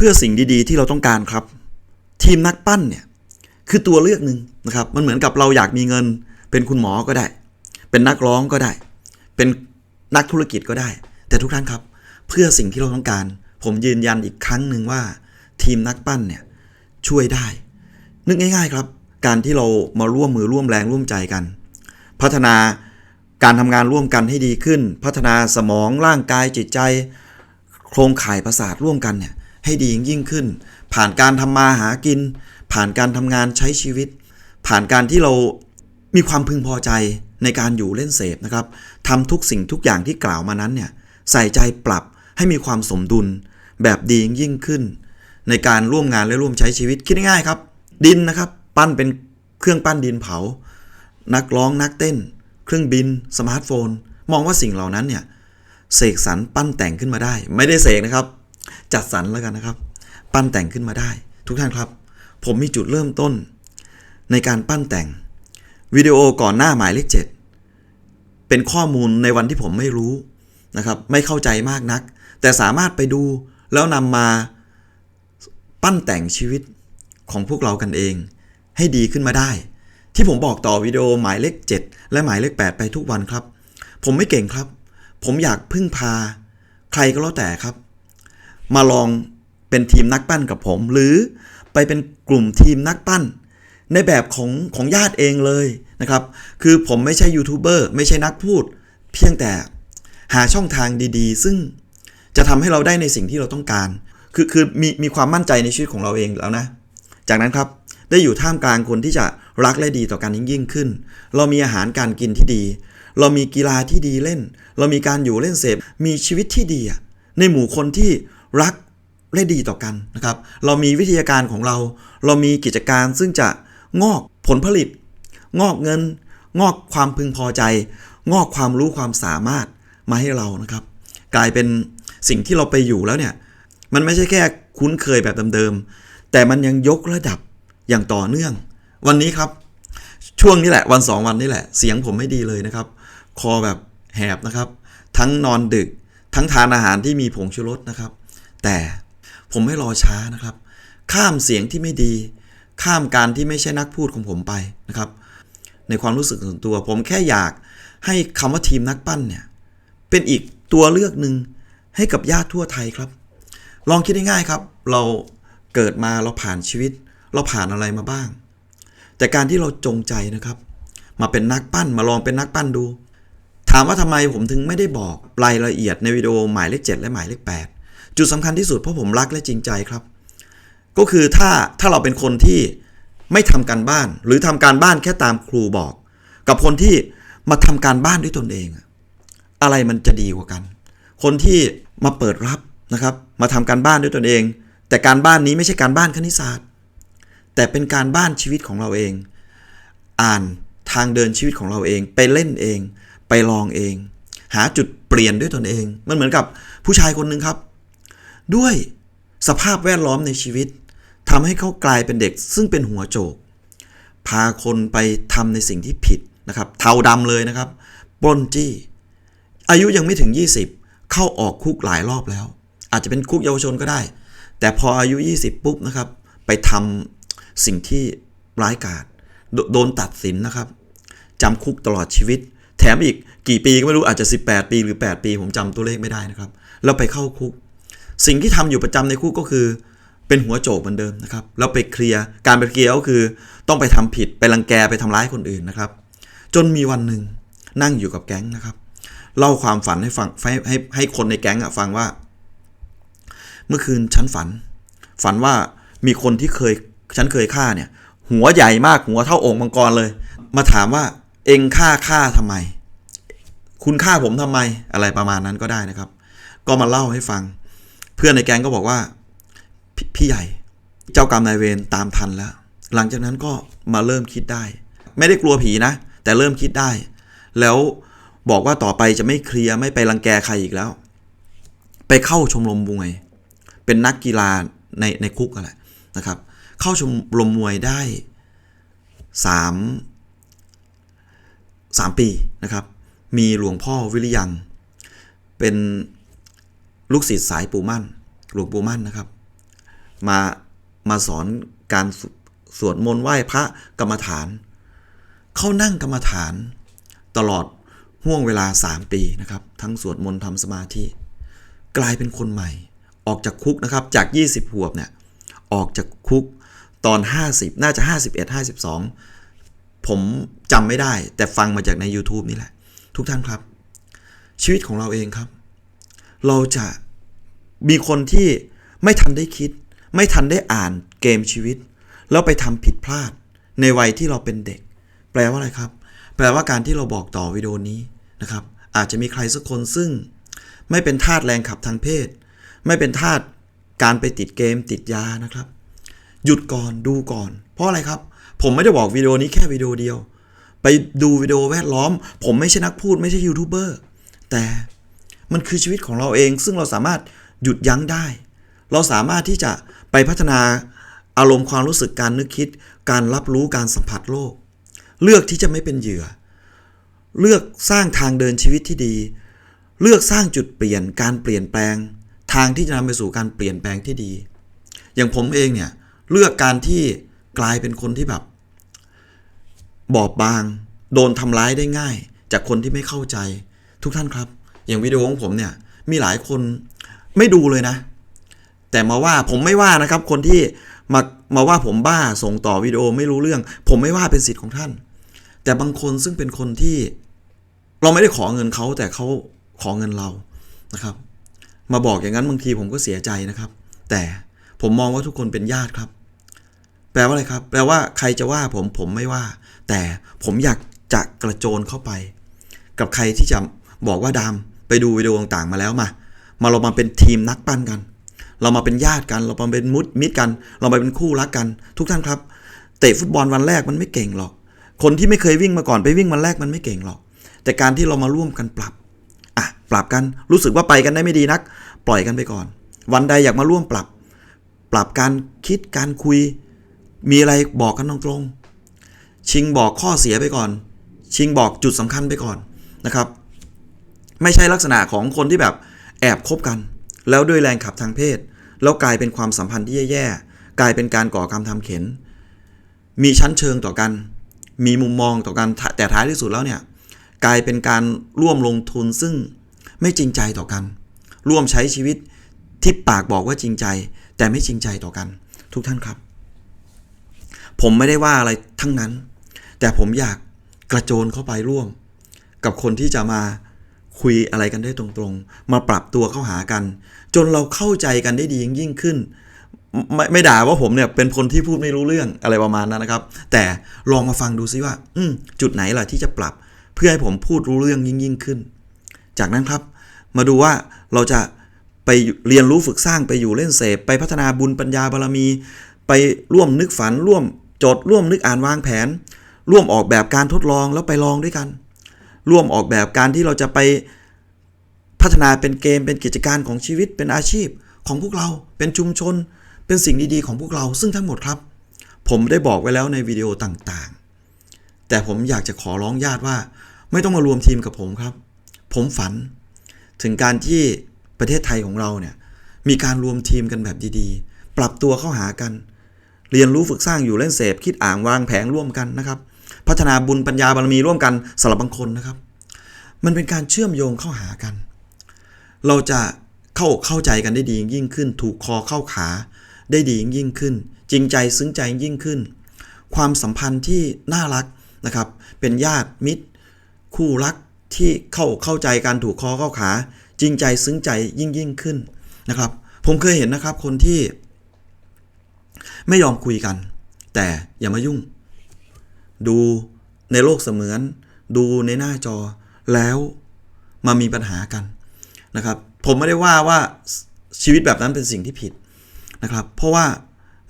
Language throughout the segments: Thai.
เพื่อสิ่งดีๆ ที่เราต้องการครับ ทีมนักปั้นเนี่ยคือตัวเลือกหนึ่งนะครับ มันเหมือนกับเราอยากมีเงิน เป็นคุณหมอก็ได้ เป็นนักร้องก็ได้ เป็นนักธุรกิจก็ได้ แต่ทุกท่านครับ เพื่อสิ่งที่เราต้องการ ผมยืนยันอีกครั้งหนึ่งว่า ทีมนักปั้นเนี่ยช่วยได้ นึกง่าย ๆครับ การที่เรามาร่วมมือร่วมแรงร่วมใจกัน พัฒนาการทำงานร่วมกันให้ดีขึ้น พัฒนาสมองร่างกายจิตใจ โครงข่ายประสาทร่วมกันเนี่ย ให้ดียิ่งขึ้น ผ่านการทำมาหากิน ผ่านการทำงานใช้ชีวิต ผ่านการที่เรามีความพึงพอใจในการอยู่เล่นเสพนะครับทำทุกสิ่งทุกอย่างที่กล่าวมานั้นเนี่ยใส่ใจปรับให้มีความสมดุล แบบดียิ่งขึ้น ในการร่วมงานและร่วมใช้ชีวิตคิดง่ายๆครับ ดินนะครับ ปั้นเป็นเครื่องปั้นดินเผา นักร้องนักเต้น เครื่องบิน สมาร์ทโฟน มองว่าสิ่งเหล่านั้นเนี่ยเสกสรรปั้นแต่งขึ้นมาได้ ไม่ได้เสกนะครับ จัดสรรแล้วกันนะครับ ปั้นแต่งขึ้นมาได้ ทุกท่านครับ ผมมีจุดเริ่มต้น ในการปั้นแต่งวิดีโอก่อนหน้าหมายเลขเจ็ดเป็นข้อมูลในวันที่ผมไม่รู้นะครับ ไม่เข้าใจมากนัก แต่สามารถไปดูแล้วนำมาปั้นแต่งชีวิตของพวกเรากันเอง ให้ดีขึ้นมาได้ ที่ผมบอกต่อวิดีโอหมายเลข 7 และหมายเลข 8 ไปทุกวันครับ ผมไม่เก่งครับ ผมอยากพึ่งพา ใครก็แล้วแต่ครับ มาลองเป็นทีมนักปั้นกับผม หรือไปเป็นกลุ่มทีมนักปั้น ในแบบของของญาติเองเลยนะครับ คือผมไม่ใช่ยูทูบเบอร์ไม่ใช่นักพูด เพียงแต่หาช่องทางดีๆ ซึ่งจะทำให้เราได้ในสิ่งที่เราต้องการ คือคือมีมีความมั่นใจในชีวิตของเราเองแล้วนะ จากนั้นครับได้อยู่ท่ามกลางคนที่จะรักและดีต่อกันยิ่งขึ้น เรามีอาหารการกินที่ดี เรามีกีฬาที่ดีเล่น เรามีการอยู่เล่นเสพ มีชีวิตที่ดี ในหมู่คนที่ รักและดีต่อกันนะครับ เรามีวิทยาการของเรา เรามีกิจการซึ่งจะงอกผลผลิต งอกเงิน งอกความพึงพอใจ งอกความรู้ความสามารถมาให้เรานะครับ กลายเป็นสิ่งที่เราไปอยู่แล้วเนี่ย มันไม่ใช่แค่คุ้นเคยแบบเดิมๆ แต่มันยังยกระดับอย่างต่อเนื่อง วันนี้ครับ ช่วงนี้แหละวันสองวันนี้แหละ เสียงผมไม่ดีเลยนะครับ คอแบบแหบนะครับ ทั้งนอนดึก ทั้งทานอาหารที่มีผงชูรสนะครับ แต่ผมไม่รอช้านะครับ ข้ามเสียงที่ไม่ดี ข้ามการที่ไม่ใช่นักพูดของผมไปนะครับ ในความรู้สึกส่วนตัว ผมแค่อยากให้คำว่าทีมนักปั้นเนี่ยเป็นอีกตัวเลือกหนึ่งให้กับญาติทั่วไทยครับ ลองคิดง่ายๆครับ เราเกิดมาเราผ่านชีวิต เราผ่านอะไรมาบ้าง แต่การที่เราจงใจนะครับ มาเป็นนักปั้นมาลองเป็นนักปั้นดู ถามว่าทำไมผมถึงไม่ได้บอกรายละเอียดในวิดีโอหมายเลข 7 และหมายเลข 8 จุดสำคัญที่สุดเพราะผมรักและจริงใจครับ ก็คือถ้าถ้าเราเป็นคนที่ไม่ทำการบ้าน หรือทำการบ้านแค่ตามครูบอก กับคนที่มาทำการบ้านด้วยตนเอง อะไรมันจะดีกว่ากัน คนที่มาเปิดรับนะครับ มาทำการบ้านด้วยตนเอง แต่การบ้านนี้ไม่ใช่การบ้านคณิตศาสตร์ แต่เป็นการบ้านชีวิตของเราเอง อ่านทางเดินชีวิตของเราเอง ไปเล่นเอง ไปลองเอง หาจุดเปลี่ยนด้วยตนเอง มันเหมือนกับผู้ชายคนหนึ่งครับ ด้วยสภาพแวดล้อมในชีวิตทำให้เขากลายเป็นเด็กซึ่งเป็นหัวโจก พาคนไปทำในสิ่งที่ผิดนะครับเทาดำเลยนะครับปล้นจี้ อายุยังไม่ถึง 20 เข้าออกคุกหลายรอบแล้ว อาจจะเป็นคุกเยาวชนก็ได้ แต่พออายุ 20 ปุ๊บนะครับ ไปทำสิ่งที่ร้ายกาจโดโดนตัดสินนะครับจำคุกตลอดชีวิต แถมอีกกี่ปีก็ไม่รู้อาจจะ 18 ปีหรือ 8 ปีผมจำตัวเลขไม่ได้นะครับ แล้วไปเข้าคุก สิ่งที่ทำอยู่ประจำในคุกก็คือ เป็นหัวโจกเหมือนเดิมนะครับแล้วไปเคลียร์การไปเคลียร์ก็คือต้องไปทำผิดไปรังแกไปทำร้ายคนอื่นนะครับ จนมีวันหนึ่งนั่งอยู่กับแก๊งนะครับ เล่าความฝันให้ฟังให้ให้ให้คนในแก๊งอะฟังว่า เมื่อคืนฉันฝัน ฝันว่ามีคนที่เคยฉันเคยฆ่าเนี่ย หัวใหญ่มากหัวเท่าองค์มังกรเลย มาถามว่าเองฆ่าฆ่าทำไม คุณฆ่าผมทำไมอะไรประมาณนั้นก็ได้นะครับ ก็มาเล่าให้ฟัง เพื่อนในแก๊งก็บอกว่าพพี่ใหญ่เจ้ากรรมนายเวรตามทันแล้ว หลังจากนั้นก็มาเริ่มคิดได้ ไม่ได้กลัวผีนะ แต่เริ่มคิดได้ แล้วบอกว่าต่อไปจะไม่เคลียร์ไม่ไปรังแกใครอีกแล้ว ไปเข้าชมรมมวย เป็นนักกีฬาในในคุกอะไรนะครับ เข้าชมรมมวยได้สามสามปีนะครับ มีหลวงพ่อวิริยัง เป็น ลูกศิษย์สายปู่มั่น หลวงปู่มั่นนะครับ มามาสอนการสสวดมนต์ไหว้พระกรรมฐาน เขานั่งกรรมฐาน ตลอดห่วงเวลา 3 ปีนะครับ ทั้งสวดมนต์ทำสมาธิ กลายเป็นคนใหม่ ออกจากคุกนะครับ จาก 20 หัวบเนี่ย ออกจากคุกตอน 50 น่าจะ 51 52 ผมจำไม่ได้ แต่ฟังมาจากใน YouTube นี่แหละ ทุกท่านครับ ชีวิตของเราเองครับ เราจะมีคนที่ไม่ทันได้คิด ไม่ทันได้อ่านเกมชีวิต แล้วไปทำผิดพลาดในวัยที่เราเป็นเด็ก แปลว่าอะไรครับ แปลว่าการที่เราบอกต่อวิดีโอนี้นะครับ อาจจะมีใครสักคนซึ่ง ไม่เป็นทาสแรงขับทางเพศ ไม่เป็นทาสการไปติดเกมติดยานะครับ หยุดก่อนดูก่อน เพราะอะไรครับ ผมไม่ได้บอกวิดีโอนี้แค่วิดีโอเดียว ไปดูวิดีโอแวดล้อม ผมไม่ใช่นักพูดไม่ใช่ยูทูบเบอร์แต่ มันคือชีวิตของเราเอง ซึ่งเราสามารถหยุดยั้งได้ เราสามารถที่จะไปพัฒนาอารมณ์ความรู้สึกการนึกคิด การรับรู้การสัมผัสโลก เลือกที่จะไม่เป็นเหยื่อ เลือกสร้างทางเดินชีวิตที่ดี เลือกสร้างจุดเปลี่ยนการเปลี่ยนแปลง ทางที่จะนำไปสู่การเปลี่ยนแปลงที่ดี อย่างผมเองเนี่ยเลือกการที่กลายเป็นคนที่แบบ บอบบาง โดนทำร้ายได้ง่าย จากคนที่ไม่เข้าใจ ทุกท่านครับ อย่างวิดีโอของผมเนี่ยมีหลายคนไม่ดูเลยนะ แต่มาว่าผมไม่ว่านะครับ คนที่มามาว่าผมบ้าส่งต่อวิดีโอไม่รู้เรื่อง ผมไม่ว่าเป็นสิทธิ์ของท่าน แต่บางคนซึ่งเป็นคนที่เราไม่ได้ขอเงินเขาแต่เขาขอเงินเรานะครับ มาบอกอย่างนั้นบางทีผมก็เสียใจนะครับ แต่ผมมองว่าทุกคนเป็นญาติครับ แปลว่าอะไรครับ แปลว่าใครจะว่าผมผมไม่ว่า แต่ผมอยากจะกระโจนเข้าไป กับใครที่จะบอกว่าดาม ไปดูวิดีโอต่างๆมาแล้วมา มาเรามาเป็นทีมนักปั้นกัน เรามาเป็นญาติกัน เรามาเป็นมุดมิตรกัน เรามาเป็นคู่รักกัน ทุกท่านครับ เตะฟุตบอลวันแรกมันไม่เก่งหรอก คนที่ไม่เคยวิ่งมาก่อนไปวิ่งวันแรกมันไม่เก่งหรอก แต่การที่เรามาร่วมกันปรับอะปรับกันรู้สึกว่าไปกันได้ไม่ดีนัก ปล่อยกันไปก่อน วันใดอยากมาร่วมปรับ ปรับการคิดการคุย มีอะไรบอกกันตรงๆชิงบอกข้อเสียไปก่อน ชิงบอกจุดสำคัญไปก่อนนะครับ ไม่ใช่ลักษณะของคนที่แบบแอบคบกัน แล้วด้วยแรงขับทางเพศ แล้วกลายเป็นความสัมพันธ์ที่แย่ๆกลายเป็นการก่อกรรมทำเข็น มีชั้นเชิงต่อกัน มีมุมมองต่อกันแต่ท้ายที่สุดแล้วเนี่ยกลายเป็นการร่วมลงทุนซึ่งไม่จริงใจต่อกัน ร่วมใช้ชีวิตที่ปากบอกว่าจริงใจ แต่ไม่จริงใจต่อกัน ทุกท่านครับ ผมไม่ได้ว่าอะไรทั้งนั้น แต่ผมอยากกระโจนเข้าไปร่วม กับคนที่จะมา คุยอะไรกันได้ตรงๆ มาปรับตัวเข้าหากัน จนเราเข้าใจกันได้ดียิ่งยิ่งขึ้น ไม่ไม่ด่าว่าผมเนี่ยเป็นคนที่พูดไม่รู้เรื่องอะไรประมาณนั้นนะครับ แต่ลองมาฟังดูซิว่า อืจุดไหนล่ะที่จะปรับ เพื่อให้ผมพูดรู้เรื่องยิ่งยิ่งขึ้น จากนั้นครับ มาดูว่าเราจะไปเรียนรู้ฝึกสร้างไปอยู่เล่นเสพไปพัฒนาบุญปัญญาบารมี ไปร่วมนึกฝันร่วมจดร่วมนึกอ่านวางแผน ร่วมออกแบบการทดลองแล้วไปลองด้วยกัน ร่วมออกแบบการที่เราจะไปพัฒนาเป็นเกมเป็นกิจการของชีวิตเป็นอาชีพของพวกเราเป็นชุมชน เป็นสิ่งดีๆของพวกเราซึ่งทั้งหมดครับ ผมได้บอกไว้แล้วในวิดีโอต่างๆ แต่ผมอยากจะขอร้องญาติว่า ไม่ต้องมารวมทีมกับผมครับ ผมฝัน ถึงการที่ประเทศไทยของเราเนี่ยมีการรวมทีมกันแบบดีๆ ปรับตัวเข้าหากัน เรียนรู้ฝึกสร้างอยู่เล่นเสพคิดอ่างวางแผงร่วมกันนะครับ พัฒนาบุญปัญญาบารมีร่วมกันสำหรับบางคนนะครับ มันเป็นการเชื่อมโยงเข้าหากัน เราจะเข้าเข้าใจกันได้ดียิ่งขึ้น ถูกคอเข้าขาได้ดียิ่งขึ้น จริงใจซึ้งใจยิ่งขึ้น ความสัมพันธ์ที่น่ารักนะครับ เป็นญาติมิตร คู่รักที่เข้าเข้าใจกันถูกคอเข้าขา จริงใจซึ้งใจยิ่งยิ่งขึ้นนะครับ ผมเคยเห็นนะครับคนที่ไม่ยอมคุยกัน แต่อย่ามายุ่ง ดูในโลกเสมือน ดูในหน้าจอ แล้วมามีปัญหากันนะครับ ผมไม่ได้ว่าว่าชีวิตแบบนั้นเป็นสิ่งที่ผิดนะครับ เพราะว่า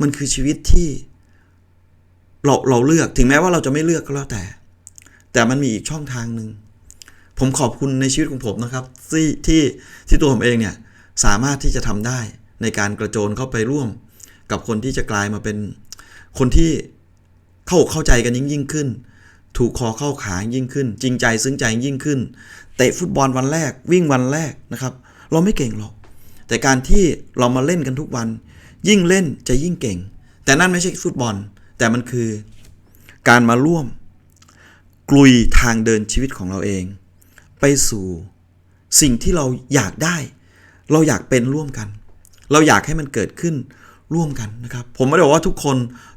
มันคือชีวิตที่เราเราเลือกถึงแม้ว่าเราจะไม่เลือกก็แล้วแต่ แต่มันมีอีกช่องทางหนึ่งผมขอบคุณในชีวิตของผมนะครับ ที่ที่ที่ตัวผมเองเนี่ยสามารถที่จะทำได้ในการกระโจนเข้าไปร่วม กับคนที่จะกลายมาเป็นคนที่เข้าเข้าใจกันยิ่งยิ่งขึ้น ถูกคอเข้าขายิ่งขึ้น จริงใจซึ้งใจยิ่งขึ้น เตะฟุตบอลวันแรก วิ่งวันแรกนะครับ เราไม่เก่งหรอก แต่การที่เรามาเล่นกันทุกวัน ยิ่งเล่นจะยิ่งเก่ง แต่นั่นไม่ใช่ฟุตบอล แต่มันคือ การมาร่วม กลุยทางเดินชีวิตของเราเอง ไปสู่สิ่งที่เราอยากได้ เราอยากเป็นร่วมกัน เราอยากให้มันเกิดขึ้น ร่วมกันนะครับ ผมไม่ได้บอกว่าทุกคน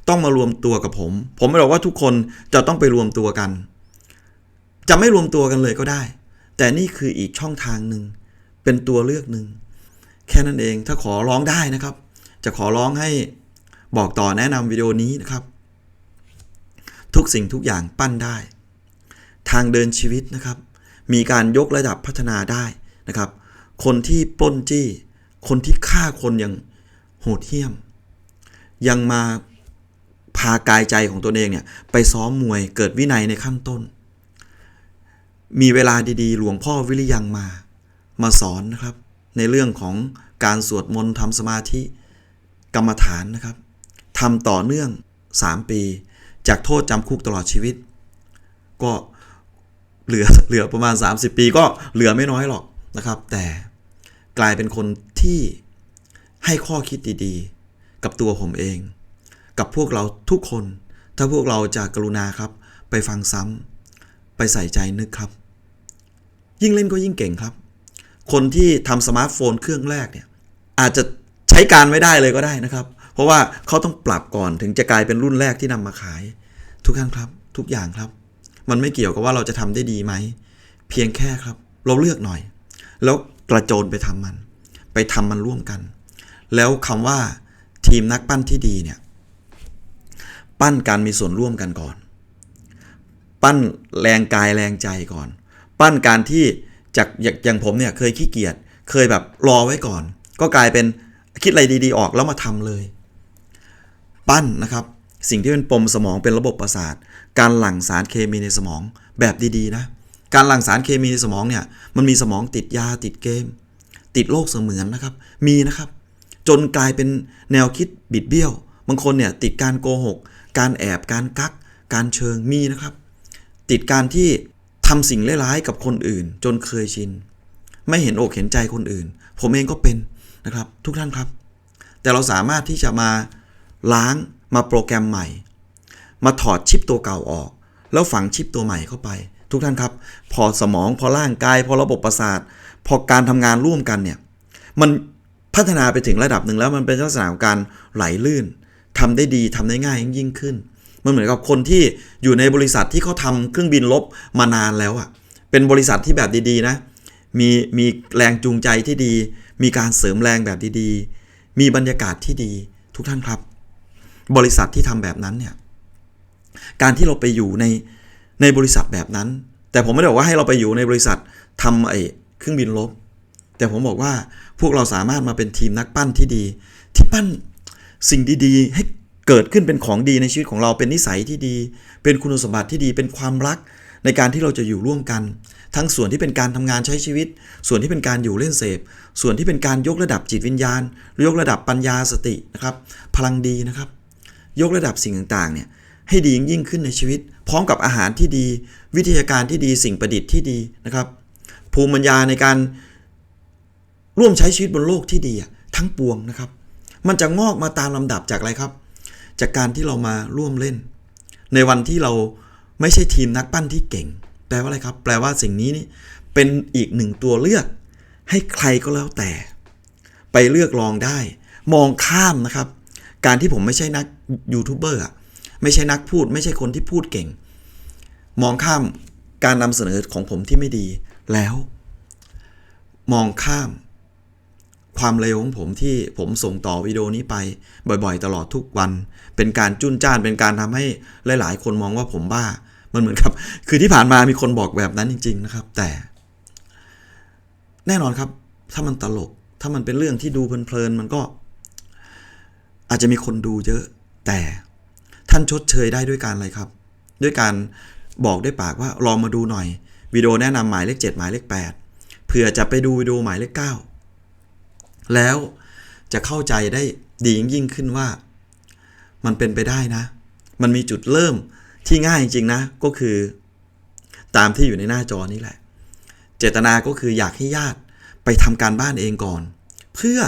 ต้องมารวมตัวกับผม ผมไม่ได้บอกว่าทุกคนจะต้องไปรวมตัวกัน จะไม่รวมตัวกันเลยก็ได้ แต่นี่คืออีกช่องทางหนึ่งเป็นตัวเลือกหนึ่งแค่นั้นเองถ้าขอร้องได้นะครับ จะขอร้องให้บอกต่อแนะนำวิดีโอนี้นะครับ ทุกสิ่งทุกอย่างปั้นได้ ทางเดินชีวิตนะครับ มีการยกระดับพัฒนาได้นะครับ คนที่ปล้นจี้ คนที่ฆ่าคนอย่าง โหดเหี้ยม ยังมาพากายใจของตัวเองเนี่ยไปซ้อมมวยเกิดวินัยในขั้นต้น มีเวลาดีๆ หลวงพ่อวิริยังมา มาสอนนะครับ ในเรื่องของการสวดมนต์ทำสมาธิกรรมฐานนะครับทำต่อเนื่อง 3 ปี จากโทษจำคุกตลอดชีวิต ก็เหลือเหลือประมาณ 30 ปีก็เหลือไม่น้อยหรอกนะครับ แต่กลายเป็นคนที่ ให้ข้อคิดดีๆ กับตัวผมเอง กับพวกเราทุกคน ถ้าพวกเราจะกรุณาครับ ไปฟังซ้ำไปใส่ใจนึกครับ ยิ่งเล่นก็ยิ่งเก่งครับ คนที่ทำสมาร์ทโฟนเครื่องแรกเนี่ยอาจจะใช้การไม่ได้เลยก็ได้นะครับ เพราะว่าเขาต้องปรับก่อนถึงจะกลายเป็นรุ่นแรกที่นำมาขาย ทุกท่านครับ ทุกอย่างครับ มันไม่เกี่ยวกับว่าเราจะทำได้ดีไหม เพียงแค่ครับ เราเลือกหน่อย แล้วกระโจนไปทำมัน ไปทำมันร่วมกัน แล้วคำว่าทีมนักปั้นที่ดีเนี่ยปั้นการมีส่วนร่วมกันก่อน ปั้นแรงกายแรงใจก่อน ปั้นการที่จากอย่างอย่างผมเนี่ยเคยขี้เกียจเคยแบบรอไว้ก่อน ก็กลายเป็นคิดอะไรดีๆ ออกแล้วมาทำเลย ปั้นนะครับสิ่งที่เป็นปมสมองเป็นระบบประสาท การหลั่งสารเคมีในสมองแบบดีๆนะการหลั่งสารเคมีในสมองเนี่ยมันมีสมองติดยาติดเกม ติดโรคเสมือนนะครับมีนะครับ จนกลายเป็นแนวคิดบิดเบี้ยว บางคนเนี่ยติดการโกหก การแอบ การกัก การเชิงมีนะครับ ติดการที่ทำสิ่งร้ายๆกับคนอื่น จนเคยชิน ไม่เห็นอกเห็นใจคนอื่น ผมเองก็เป็นนะครับทุกท่านครับ แต่เราสามารถที่จะมาล้างมาโปรแกรมใหม่ มาถอดชิปตัวเก่าออก แล้วฝังชิปตัวใหม่เข้าไป ทุกท่านครับ พอสมองพอร่างกาย พอระบบประสาท พอการทำงานร่วมกันเนี่ยมัน พัฒนาไปถึงระดับหนึ่งแล้วมันเป็นลักษณะของการไหลลื่นทำได้ดีทำได้ง่ายยิ่งขึ้น มันเหมือนกับคนที่อยู่ในบริษัทที่เขาทำเครื่องบินลบมานานแล้วอะ่ะเป็นบริษัทที่แบบดีๆนะมีมีแรงจูงใจที่ดี มีการเสริมแรงแบบดีๆ มีบรรยากาศที่ดีทุกท่านครับ บริษัทที่ทำแบบนั้นเนี่ยการที่เราไปอยู่ในในบริษัทแบบนั้น แต่ผมไม่ได้บอกว่าให้เราไปอยู่ในบริษัททำไอ้เครื่องบินลบ แต่ผมบอกว่าพวกเราสามารถมาเป็นทีมนักปั้นที่ดี ที่ปั้นสิ่งดีๆ ให้เกิดขึ้นเป็นของดีในชีวิตของเราเป็นนิสัยที่ดี เป็นคุณสมบัติที่ดีเป็นความรักในการที่เราจะอยู่ร่วมกัน ทั้งส่วนที่เป็นการทำงานใช้ชีวิต ส่วนที่เป็นการอยู่เล่นเสพ ส่วนที่เป็นการยกระดับจิตวิญญาณ ยกระดับปัญญาสตินะครับ พลังดีนะครับ ยกระดับสิ่งต่างๆเนี่ยให้ดียิ่งขึ้นในชีวิต พร้อมกับอาหารที่ดี วิทยาการที่ดีสิ่งประดิษฐ์ที่ดีนะครับ ภูมิปัญญาในการ ร่วมใช้ชีวิตบนโลกที่ดีทั้งปวงนะครับ มันจะงอกมาตามลำดับจากอะไรครับ จากการที่เรามาร่วมเล่น ในวันที่เราไม่ใช่ทีมนักปั้นที่เก่ง แปลว่าอะไรครับ แปลว่าสิ่งนี้นี่เป็นอีกหนึ่งตัวเลือก ให้ใครก็แล้วแต่ ไปเลือกลองได้ มองข้ามนะครับ การที่ผมไม่ใช่นักยูทูบเบอร์ไม่ใช่นักพูด ไม่ใช่คนที่พูดเก่ง มองข้ามการนำเสนอของผมที่ไม่ดีแล้ว มองข้าม ความเร็วของผมที่ผมส่งต่อวิดีโอนี้ไป บ่อยๆ ตลอดทุกวัน เป็นการจุนจ้านเป็นการทำให้หลาย ๆ คนมองว่าผมบ้า มันเหมือนกับคือที่ผ่านมามีคนบอกแบบนั้นจริง ๆ นะครับ แต่ แน่นอนครับ ถ้ามันตลก ถ้ามันเป็นเรื่องที่ดูเพลินๆมันก็ อาจจะมีคนดูเยอะ แต่ท่านชดเชยได้ด้วยการอะไรครับ ด้วยการบอกด้วยปากว่าลองมาดูหน่อยวิดีโอแนะนำหมายเลข 7 หมายเลข 8เผื่อจะไปดูวิดีโอหมายเลข 9 แล้วจะเข้าใจได้ดียิ่งขึ้นว่า มันเป็นไปได้นะ มันมีจุดเริ่มที่ง่ายจริงๆนะ ก็คือ ตามที่อยู่ในหน้าจอนี้แหละ เจตนาก็คืออยากให้ญาติไปทำการบ้านเองก่อน เพื่อ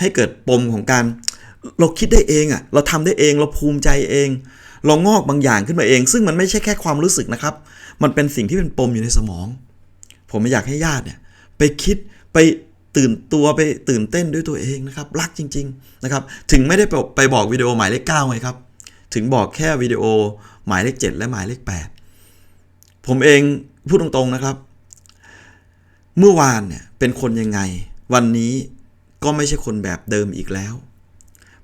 ให้เกิดปมของการเราคิดได้เองอะ่ะ เราทำได้เอง เราภูมิใจเอง เรางอกบางอย่างขึ้นมาเอง ซึ่งมันไม่ใช่แค่ความรู้สึกนะครับ มันเป็นสิ่งที่เป็นปมอยู่ในสมอง ผมไม่อยากให้ญาติเนี่ย ไปคิดไป ตื่นตัวไปตื่นเต้นด้วยตัวเองนะครับ รักจริง ๆนะครับ ถึงไม่ได้ไปบอกวิดีโอหมายเลขเก้าไงครับ ถึงบอกแค่วิดีโอหมายเลขเจ็ดและหมายเลขแปดผมเองพูดตรงๆนะครับ เมื่อวานเนี่ยเป็นคนยังไง วันนี้ก็ไม่ใช่คนแบบเดิมอีกแล้ว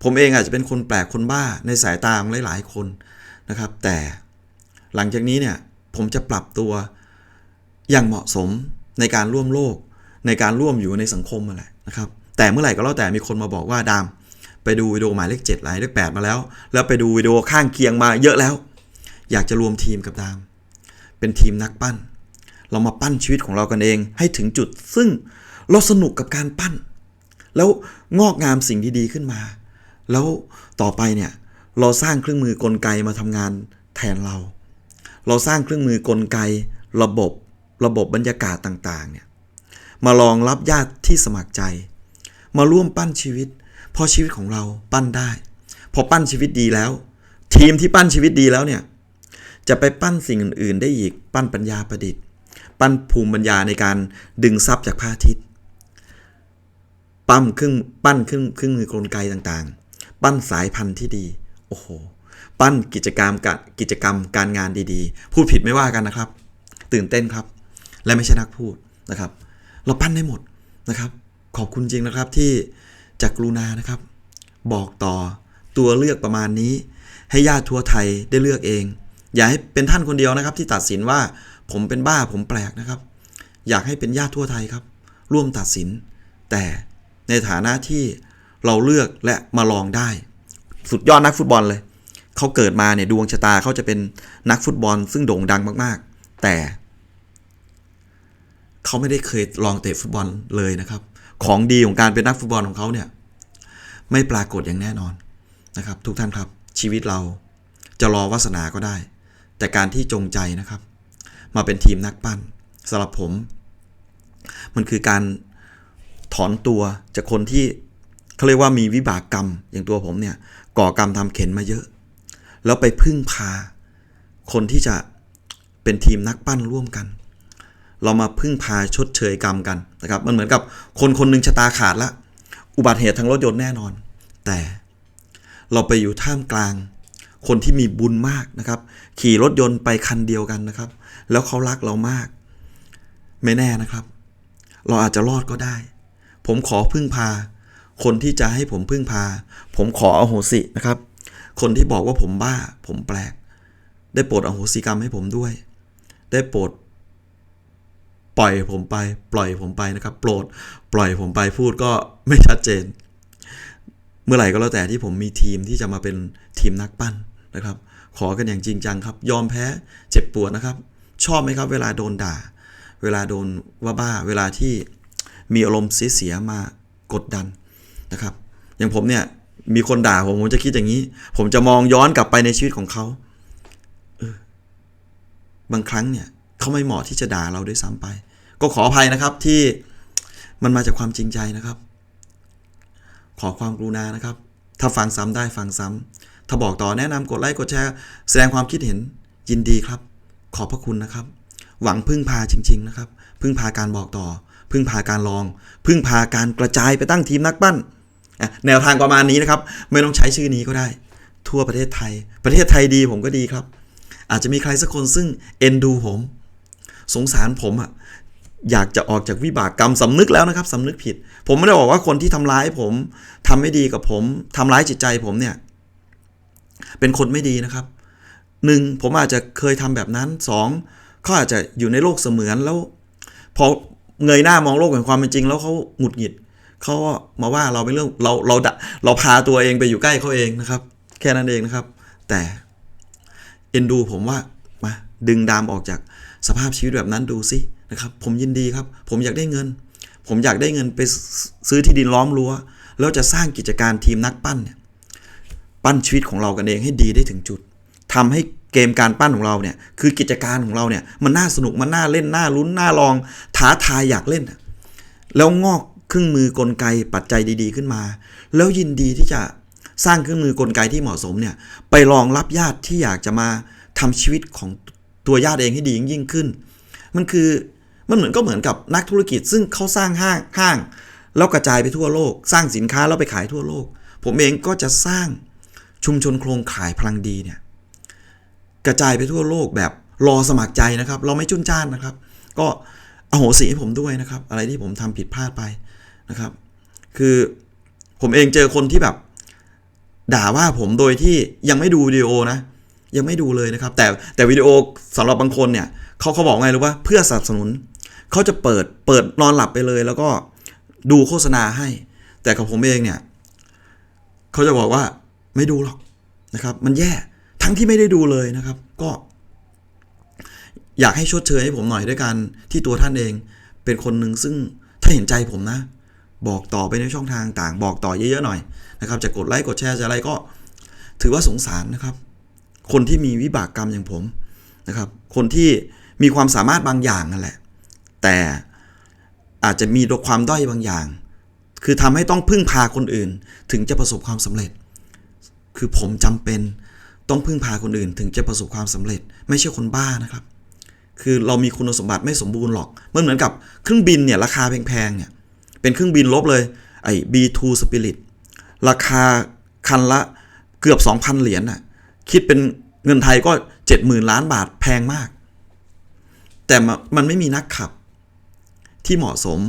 ผมเองอาจจะเป็นคนแปลกคนบ้าในสายตาของหลายๆคนนะครับ แต่หลังจากนี้เนี่ยผมจะปรับตัวอย่างเหมาะสมในการร่วมโลก ในการร่วมอยู่ในสังคมมาแหละนะครับ แต่เมื่อไหร่ก็แล้วแต่มีคนมาบอกว่าดาม ไปดูวิดีโอหมายเลข7หมายเลข8มาแล้ว แล้วไปดูวิดีโอข้างเคียงมาเยอะแล้ว อยากจะรวมทีมกับดาม เป็นทีมนักปั้น เรามาปั้นชีวิตของเรากันเองให้ถึงจุด ซึ่งเราสนุกกับการปั้น แล้วงอกงามสิ่งดีๆขึ้นมา แล้วต่อไปเนี่ยเราสร้างเครื่องมือกลไกมาทำงานแทนเรา เราสร้างเครื่องมือกลไกระบบระบบบรรยากาศต่างๆเนี่ย มารองรับญาติที่สมัครใจ มาร่วมปั้นชีวิต พอชีวิตของเราปั้นได้ พอปั้นชีวิตดีแล้ว ทีมที่ปั้นชีวิตดีแล้วเนี่ย จะไปปั้นสิ่งอื่น ๆ ได้อีก ปั้นปัญญาประดิษฐ์ ปั้นภูมิปัญญาในการดึงทรัพย์จากพระอาทิตย์ ปั้มเครื่องปั้นเครื่องเครื่องมือกลไกต่างๆ ปั้นสายพันธุ์ที่ดี โอ้โห ปั้นกิจกรรมกะกิจกรรมการงานดีๆ พูดผิดไม่ว่ากันนะครับ ตื่นเต้นครับ และไม่ใช่นักพูดนะครับ เราปั้นได้หมดนะครับ ขอบคุณจริงนะครับที่จากกรุณานะครับ บอกต่อตัวเลือกประมาณนี้ ให้ญาติทั่วไทยได้เลือกเอง อย่าให้เป็นท่านคนเดียวนะครับ ที่ตัดสินว่าผมเป็นบ้าผมแปลกนะครับ อยากให้เป็นญาติทั่วไทยครับ ร่วมตัดสิน แต่ในฐานะที่เราเลือกและมาลองได้ สุดยอดนักฟุตบอลเลย เขาเกิดมาเนี่ยดวงชะตาเขาจะเป็นนักฟุตบอล ซึ่งโด่งดังมาก ๆ แต่ เขาไม่ได้เคยลองเตะฟุตบอลเลยนะครับ ของดีของการเป็นนักฟุตบอลของเขาเนี่ยไม่ปรากฏอย่างแน่นอนนะครับ ทุกท่านครับชีวิตเราจะรอวาสนาก็ได้ แต่การที่จงใจนะครับ มาเป็นทีมนักปั้นสำหรับผม มันคือการถอนตัวจากคนที่เขาเรียกว่ามีวิบากกรรมอย่างตัวผมเนี่ยก่อกรรมทำเข็นมาเยอะ แล้วไปพึ่งพา คนที่จะเป็นทีมนักปั้นร่วมกัน เรามาพึ่งพาชดเชยกรรมกันนะครับมันเหมือนกับคนคนหนึ่งชะตาขาดละ อุบัติเหตุทางรถยนต์แน่นอน แต่เราไปอยู่ท่ามกลาง คนที่มีบุญมากนะครับ ขี่รถยนต์ไปคันเดียวกันนะครับ แล้วเขารักเรามาก ไม่แน่นะครับ เราอาจจะรอดก็ได้ ผมขอพึ่งพา คนที่จะให้ผมพึ่งพา ผมขออโหสินะครับ คนที่บอกว่าผมบ้า ผมแปลก ได้โปรดอโหสิกรรมให้ผมด้วย ได้โปรด ปล่อยผมไป ปล่อยผมไปนะครับ โปรด ปล่อยผมไปพูดก็ไม่ชัดเจน เมื่อไหร่ก็แล้วแต่ที่ผมมีทีมที่จะมาเป็นทีมนักปั้นนะครับ ขอกันอย่างจริงจังครับ ยอมแพ้เจ็บปวดนะครับ ชอบไหมครับ เวลาโดนด่า เวลาโดนว่าบ้า เวลาที่มีอารมณ์เสียมากดดันนะครับ อย่างผมเนี่ยมีคนด่าผมผมจะคิดอย่างนี้ ผมจะมองย้อนกลับไปในชีวิตของเขาเออบางครั้งเนี่ยเขาไม่เหมาะที่จะด่าเราด้วยซ้ำไป ก็ขออภัยนะครับที่มันมาจากความจริงใจนะครับ ขอความกรุณานะครับ ถ้าฟังซ้ำได้ฟังซ้ำถ้าบอกต่อแนะนำกดไลค์กดแชร์ แสดงความคิดเห็นยินดีครับ ขอบพระคุณนะครับ หวังพึ่งพาจริง ๆ นะครับ พึ่งพาการบอกต่อ พึ่งพาการลอง พึ่งพาการกระจายไปตั้งทีมนักปั้นแนวทางประมาณนี้นะครับ ไม่ต้องใช้ชื่อนี้ก็ได้ ทั่วประเทศไทย ประเทศไทยดีผมก็ดีครับ อาจจะมีใครสักคนซึ่งเอ็นดูผม สงสารผมอะ อยากจะออกจากวิบากกรรมสำนึกแล้วนะครับสำนึกผิด ผมไม่ได้บอกว่าคนที่ทำร้ายผมทำไม่ดีกับผมทำร้ายจิตใจผมเนี่ย เป็นคนไม่ดีนะครับหนึ่งผมอาจจะเคยทำแบบนั้นสองเขาอาจจะอยู่ในโลกเสมือนแล้ว พอเงยหน้ามองโลกแห่งความเป็นจริง แล้วเขาหงุดหงิดเขามาว่าเราเป็นเรื่องเราเราเราพาตัวเองไปอยู่ใกล้เขาเองนะครับ แค่นั้นเองนะครับ แต่เอ็นดูผมว่ามาดึงดามออกจากสภาพชีวิตแบบนั้นดูสิ นะครับผมยินดีครับ ผมอยากได้เงิน ผมอยากได้เงินไปซื้อที่ดินล้อมรั้วแล้วจะสร้างกิจการทีมนักปั้นเนี่ยปั้นชีวิตของเรากันเองให้ดีได้ถึงจุดทำให้เกมการปั้นของเราเนี่ยคือกิจการของเราเนี่ยมันน่าสนุกมันน่าเล่นน่าลุ้นน่าลองท้าทายอยากเล่น แล้วงอกเครื่องมือกลไกปัจจัยดี ๆขึ้นมา แล้วยินดีที่จะสร้างเครื่องมือกลไกที่เหมาะสมเนี่ยไปรองรับญาติที่อยากจะมาทำชีวิตของตัวญาติเองให้ดียิ่งขึ้น มันคือ มันเหมือนก็เหมือนกับนักธุรกิจ ซึ่งเขาสร้างห้างห้าง แล้วกระจายไปทั่วโลก สร้างสินค้าแล้วไปขายทั่วโลก ผมเองก็จะสร้างชุมชนโครงข่ายพลังดีเนี่ยกระจายไปทั่วโลกแบบรอสมัครใจนะครับ เราไม่จุนจ้านนะครับ ก็อโหสิให้ผมด้วยนะครับ อะไรที่ผมทำผิดพลาดไปนะครับ คือผมเองเจอคนที่แบบ ด่าว่าผมโดยที่ยังไม่ดูวิดีโอนะ ยังไม่ดูเลยนะครับ แต่แต่วิดีโอสำหรับบางคนเนี่ยเขาเขาบอกไงรู้ว่าเพื่อสนับสนุน เขาจะเปิดเปิดนอนหลับไปเลย แล้วก็ดูโฆษณาให้ แต่กับผมเองเนี่ยเขาจะบอกว่าไม่ดูหรอกนะครับ มันแย่ทั้งที่ไม่ได้ดูเลยนะครับ ก็ อยากให้ชดเชยให้ผมหน่อยด้วยกันที่ตัวท่านเองเป็นคนหนึ่งซึ่งถ้าเห็นใจผมนะ บอกต่อไปในช่องทางต่างบอกต่อเยอะๆหน่อยนะครับ จะกดไลค์กดแชร์จะอะไรก็ ถือว่าสงสารนะครับ คนที่มีวิบากกรรมอย่างผมนะครับ คนที่มีความสามารถบางอย่างนั่นแหละ แต่อาจจะมีความด้อยบางอย่าง คือทำให้ต้องพึ่งพาคนอื่น ถึงจะประสบความสำเร็จ คือผมจำเป็นต้องพึ่งพาคนอื่น ถึงจะประสบความสำเร็จ ไม่ใช่คนบ้านะครับ คือเรามีคุณสมบัติไม่สมบูรณ์หรอก มันเหมือนกับเครื่องบินเนี่ยราคาแพงๆเนี่ยเป็นเครื่องบินลบเลยไอ้ B2 Spirit ราคาคันละเกือบ 2,000 เหรียญน่ะคิดเป็นเงินไทยก็ 70,000 ล้านบาทแพงมาก แต่มมันไม่มีนักขับ ที่เหมาะสม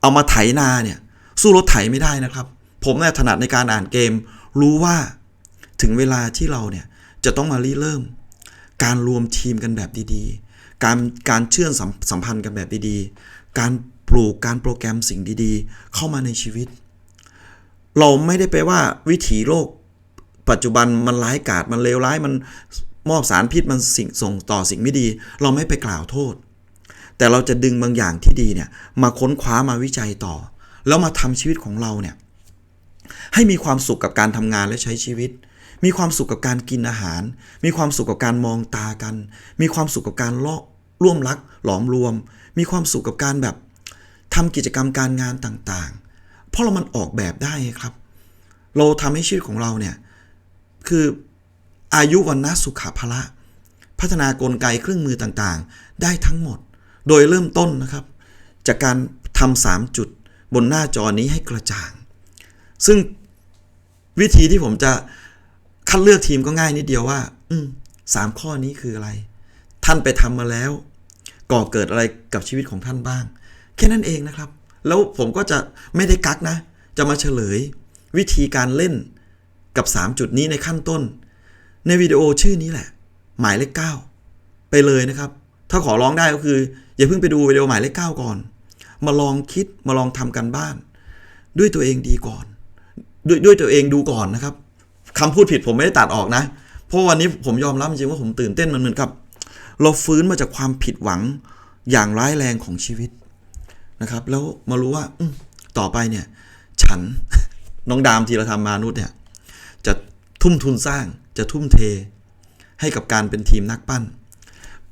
เอามาไถนาเนี่ยสู้รถไถไม่ได้นะครับ ผมเนี่ยถนัดในการอ่านเกม รู้ว่าถึงเวลาที่เราเนี่ยจะต้องมาริเริ่ม การรวมทีมกันแบบดีๆ การการเชื่อมสัมสัมพันธ์กันแบบดีๆ การปลูกการโปรแกรมสิ่งดีๆ เข้ามาในชีวิต เราไม่ได้ไปว่าวิถีโลก ปัจจุบันมันร้ายกาจมันเลวร้ายมันมอบสารพิษมันส่งต่อสิ่งไม่ดี เราไม่ไปกล่าวโทษ แต่เราจะดึงบางอย่างที่ดีเนี่ยมาค้นคว้ามาวิจัยต่อ แล้วมาทำชีวิตของเราเนี่ยให้มีความสุขกับการทำงานและใช้ชีวิต มีความสุขกับการกินอาหาร มีความสุขกับการมองตากัน มีความสุขกับการเล่อร่วมรัก หลอมรวม มีความสุขกับการแบบทำกิจกรรมการงานต่างๆ เพราะเรามันออกแบบได้ครับ เราทำให้ชีวิตของเราเนี่ยคืออายุวันนะสุขภละพัฒนากลไกเครื่องมือต่างๆ ได้ทั้งหมด โดยเริ่มต้นนะครับ จากการทำสามจุดบนหน้าจอนี้ให้กระจ่าง ซึ่งวิธีที่ผมจะคัดเลือกทีมก็ง่ายนิดเดียวว่า อืสามข้อนี้คืออะไร ท่านไปทำมาแล้ว ก่อเกิดอะไรกับชีวิตของท่านบ้าง แค่นั้นเองนะครับ แล้วผมก็จะไม่ได้กักนะ จะมาเฉลย วิธีการเล่นกับ 3 จุดนี้ในขั้นต้น ในวิดีโอชื่อนี้แหละ หมายเลข 9 ไปเลยนะครับ ถ้าขอร้องได้ก็คือ อย่าเพิ่งไปดูวิดีโอหมายเลข9ก่อน มาลองคิดมาลองทำกันบ้าน ด้วยตัวเองดีก่อน ด้วยด้วยตัวเองดูก่อนนะครับคำพูดผิดผมไม่ได้ตัดออกนะ เพราะวันนี้ผมยอมรับจริงว่าผมตื่นเต้นมันเหมือนกับ เราฟื้นมาจากความผิดหวังอย่างร้ายแรงของชีวิตนะครับ แล้วมารู้ว่าต่อไปเนี่ย ฉันน้องดามทีละธรรมานุษย์เนี่ย จะทุ่มทุนสร้างจะทุ่มเทให้กับการเป็นทีมนักปั้น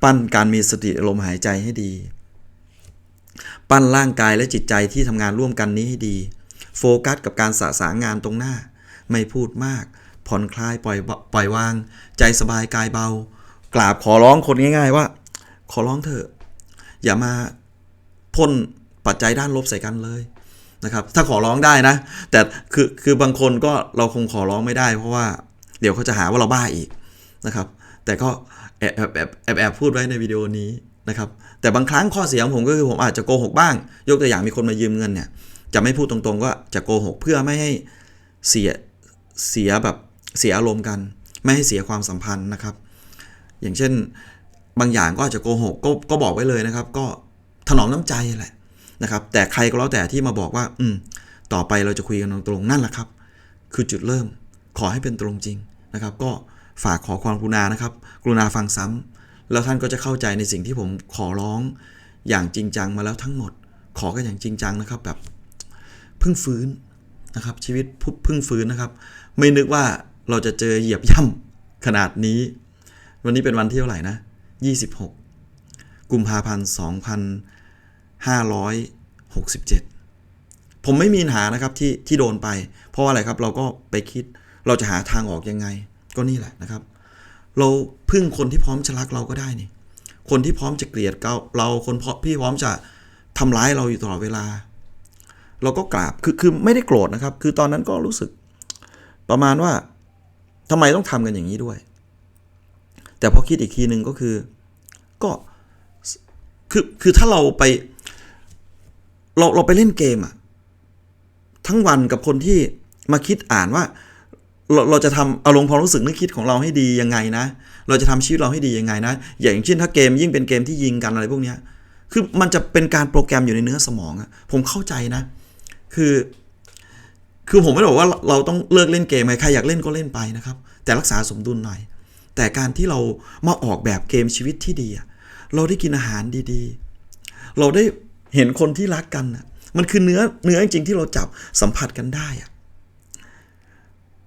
ปั้นการมีสติอารมณ์หายใจให้ดี ปั้นร่างกายและจิตใจที่ทำงานร่วมกันนี้ให้ดี โฟกัสกับการสะสางงานตรงหน้า ไม่พูดมาก ผ่อนคลายปล่อยปล่อยวาง ใจสบายกายเบา กราบขอร้องคนง่ายๆว่า ขอร้องเถอะ อย่ามาพ่นปัจจัยด้านลบใส่กันเลยนะครับ ถ้าขอร้องได้นะ แต่คือคือบางคนก็เราคงขอร้องไม่ได้ เพราะว่าเดี๋ยวเขาจะหาว่าเราบ้าอีกนะครับ แต่ก็ แอบแอบแอบแอบแอบพูดไว้ในวิดีโอนี้นะครับแต่บางครั้งข้อเสียของผมก็คือผมอาจจะโกหกบ้าง ยกตัวอย่างมีคนมายืมเงินเนี่ยจะไม่พูดตรงๆว่าจะโกหกเพื่อไม่ให้เสียเสียแบบเสียอารมณ์กัน ไม่ให้เสียความสัมพันธ์นะครับ อย่างเช่นบางอย่างก็อาจจะโกหกก็ก็บอกไว้เลยนะครับ ก็ถนอมน้ำใจแหละนะครับ แต่ใครก็แล้วแต่ที่มาบอกว่า อืม ต่อไปเราจะคุยกันตรงๆนั่นแหละครับ คือจุดเริ่มขอให้เป็นตรงจริงนะครับ ก็ ฝากขอความกรุณานะครับ กรุณาฟังซ้ำแล้วท่านก็จะเข้าใจในสิ่งที่ผมขอร้องอย่างจริงจังมาแล้วทั้งหมด ขอกันอย่างจริงจังนะครับแบบเพิ่งฟื้นนะครับ ชีวิตเพิ่งฟื้นนะครับ ไม่นึกว่าเราจะเจอเหยียบย่ำขนาดนี้ วันนี้เป็นวันที่เท่าไหร่นะ 26 กุมภาพันธ์ 2567 ผมไม่มีปัญหานะครับที่ที่โดนไป เพราะอะไรครับเราก็ไปคิดเราจะหาทางออกยังไง ก็นี่แหละนะครับ เราพึ่งคนที่พร้อมจะรักเราก็ได้นี่ คนที่พร้อมจะเกลียดเราเราคนพี่พร้อมจะทำร้ายเราอยู่ตลอดเวลา เราก็กราบคือคือไม่ได้โกรธนะครับ คือตอนนั้นก็รู้สึก ประมาณว่าทำไมต้องทำกันอย่างนี้ด้วย แต่พอคิดอีกทีหนึ่งก็คือ ก็คือคือถ้าเราไป เราเราไปเล่นเกมอะทั้งวันกับคนที่มาคิดอ่านว่า เราเราจะทำอารมณ์ความรู้สึกนึกคิดของเราให้ดียังไงนะ เราจะทำชีวิตเราให้ดียังไงนะ อย่างเช่นถ้าเกมยิ่งเป็นเกมที่ยิงกันอะไรพวกนี้คือมันจะเป็นการโปรแกรมอยู่ในเนื้อสมองอะผมเข้าใจนะ คือ คือผมไม่ได้บอกว่าเราต้องเลิกเล่นเกมใครอยากเล่นก็เล่นไปนะครับ แต่รักษาสมดุลหน่อย แต่การที่เรามาออกแบบเกมชีวิตที่ดีเราได้กินอาหารดีๆ เราได้เห็นคนที่รักกันอะมันคือเนื้อเนื้อจริงๆที่เราจับสัมผัสกันได้อะ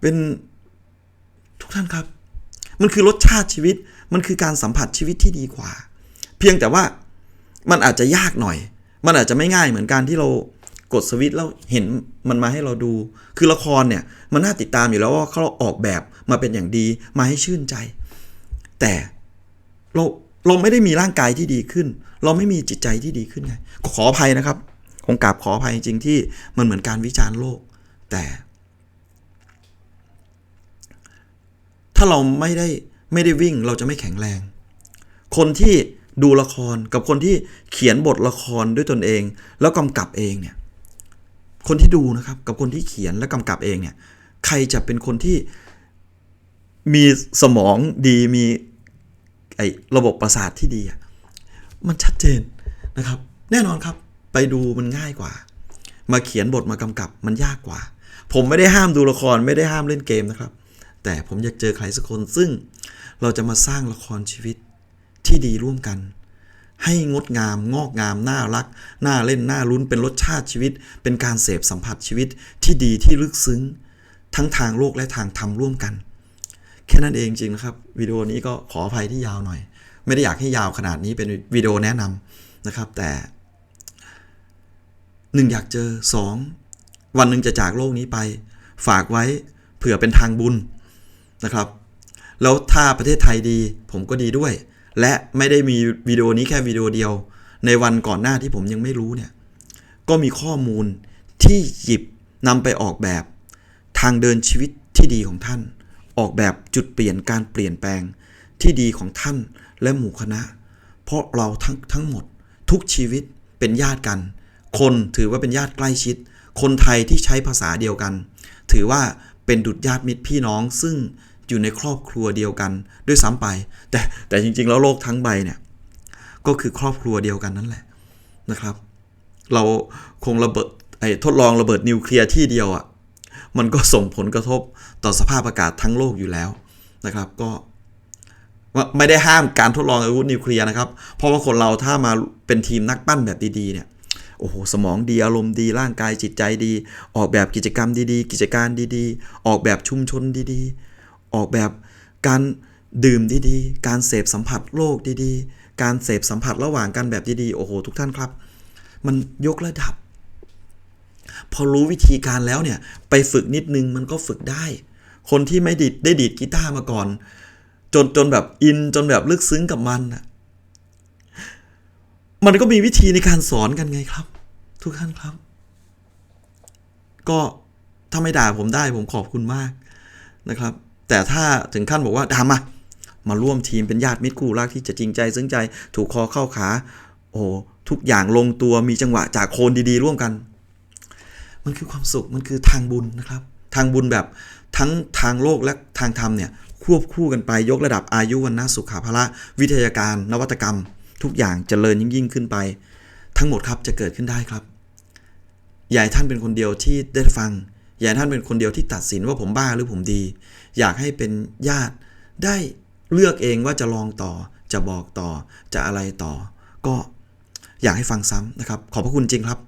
เป็นทุกท่านครับ มันคือรสชาติชีวิต มันคือการสัมผัสชีวิตที่ดีกว่า เพียงแต่ว่ามันอาจจะยากหน่อย มันอาจจะไม่ง่ายเหมือนการที่เรากดสวิตช์แล้วเห็นมันมาให้เราดู คือละครเนี่ยมันน่าติดตามอยู่แล้วว่าเขาออกแบบมาเป็นอย่างดีมาให้ชื่นใจ แต่เราเราไม่ได้มีร่างกายที่ดีขึ้น เราไม่มีจิตใจที่ดีขึ้นไงขออภัยนะครับ คงกราบขออภัยจริงๆที่มันเหมือนการวิจารณ์โลก แต่ ถ้าเราไม่ได้ไม่ได้วิ่งเราจะไม่แข็งแรง คนที่ดูละครกับคนที่เขียนบทละครด้วยตนเอง แล้วกำกับเองเนี่ยคนที่ดูนะครับกับคนที่เขียนและกำกับเองเนี่ยใครจะเป็นคนที่มีสมองดีมีไอ้ระบบประสาทที่ดีอะมันชัดเจนนะครับ แน่นอนครับไปดูมันง่ายกว่า มาเขียนบทมากำกับมันยากกว่า ผมไม่ได้ห้ามดูละครไม่ได้ห้ามเล่นเกมนะครับ แต่ผมอยากเจอใครสักคนซึ่งเราจะมาสร้างละครชีวิตที่ดีร่วมกัน ให้งดงาม งอกงาม น่ารัก น่าเล่น น่าลุ้นเป็นรสชาติชีวิต เป็นการเสพสัมผัสชีวิตที่ดีที่ลึกซึ้ง ทั้งทางโลกและทางธรรมร่วมกัน แค่นั้นเองจริงนะครับ วิดีโอนี้ก็ขออภัยที่ยาวหน่อย ไม่ได้อยากให้ยาวขนาดนี้เป็นวิดีโอแนะนำนะครับ แต่หนึ่งอยากเจอสองวันหนึ่งจะจากโลกนี้ไป ฝากไว้เผื่อเป็นทางบุญ นะครับ แล้วถ้าประเทศไทยดีผมก็ดีด้วย และไม่ได้มีวิดีโอนี้แค่วิดีโอเดียว ในวันก่อนหน้าที่ผมยังไม่รู้เนี่ย ก็มีข้อมูลที่หยิบนำไปออกแบบ ทางเดินชีวิตที่ดีของท่าน ออกแบบจุดเปลี่ยนการเปลี่ยนแปลงที่ดีของท่านและหมู่คณะ เพราะเราทั้งทั้งหมดทุกชีวิตเป็นญาติกัน คนถือว่าเป็นญาติใกล้ชิด คนไทยที่ใช้ภาษาเดียวกัน ถือว่าเป็นดุจญาติมิตรพี่น้องซึ่ง อยู่ในครอบครัวเดียวกันด้วยซ้ำไป แต่แต่จริง ๆ แล้วโลกทั้งใบเนี่ยก็คือครอบครัวเดียวกันนั่นแหละนะครับ เราคงระเบิดไอ้ทดลองระเบิดนิวเคลียร์ที่เดียวอะ่ะมันก็ส่งผลกระทบต่อสภาพอากาศทั้งโลกอยู่แล้วนะครับ ก็ไม่ได้ห้ามการทดลองอาวุธนิวเคลียร์นะครับ เพราะว่าคนเราถ้ามาเป็นทีมนักปั้นแบบดีๆเนี่ยโอ้โหสมองดีอารมณ์ดีร่างกายจิตใจดี ออกแบบกิจกรรมดีๆ กิจการดีๆ ออกแบบชุมชนดีๆ ออกแบบการดื่มดีๆ การเสพสัมผัสโลกดีๆ การเสพสัมผัสระหว่างกันแบบดีๆ โอ้โห ทุกท่านครับ มันยกระดับ พอรู้วิธีการแล้วเนี่ย ไปฝึกนิดนึงมันก็ฝึกได้ คนที่ไม่ดิดได้ดีดกีตาร์มาก่อน จนจนแบบอินจนแบบลึกซึ้งกับมันนะมันก็มีวิธีในการสอนกันไงครับ ทุกท่านครับ ก็ถ้าไม่ด่าผมได้ผมขอบคุณมากนะครับ แต่ถ้าถึงขั้นบอกว่าดามามาร่วมทีมเป็นญาติมิตรคู่รักที่จะจริงใจซึ้งใจถูกคอเข้าขา โอ้ทุกอย่างลงตัวมีจังหวะจากโคนดีๆ ร่วมกัน มันคือความสุขมันคือทางบุญนะครับ ทางบุญแบบทั้งทางโลกและทางธรรมเนี่ยควบคู่กันไปยกระดับอายุวันนะสุขาภละวิทยาการ นวัตกรรม ทุกอย่างจเจริญยิ่งยิ่งขึ้นไป ทั้งหมดครับจะเกิดขึ้นได้ครับอย่าให้ท่านเป็นคนเดียวที่ได้ฟังอย่าให้ท่านเป็นคนเดียวที่ตัดสินว่าผมบ้าหรือผมดี อยากให้เป็นญาติได้เลือกเองว่าจะลองต่อ จะบอกต่อ จะอะไรต่อ ก็อยากให้ฟังซ้ำนะครับ ขอบพระคุณจริงครับ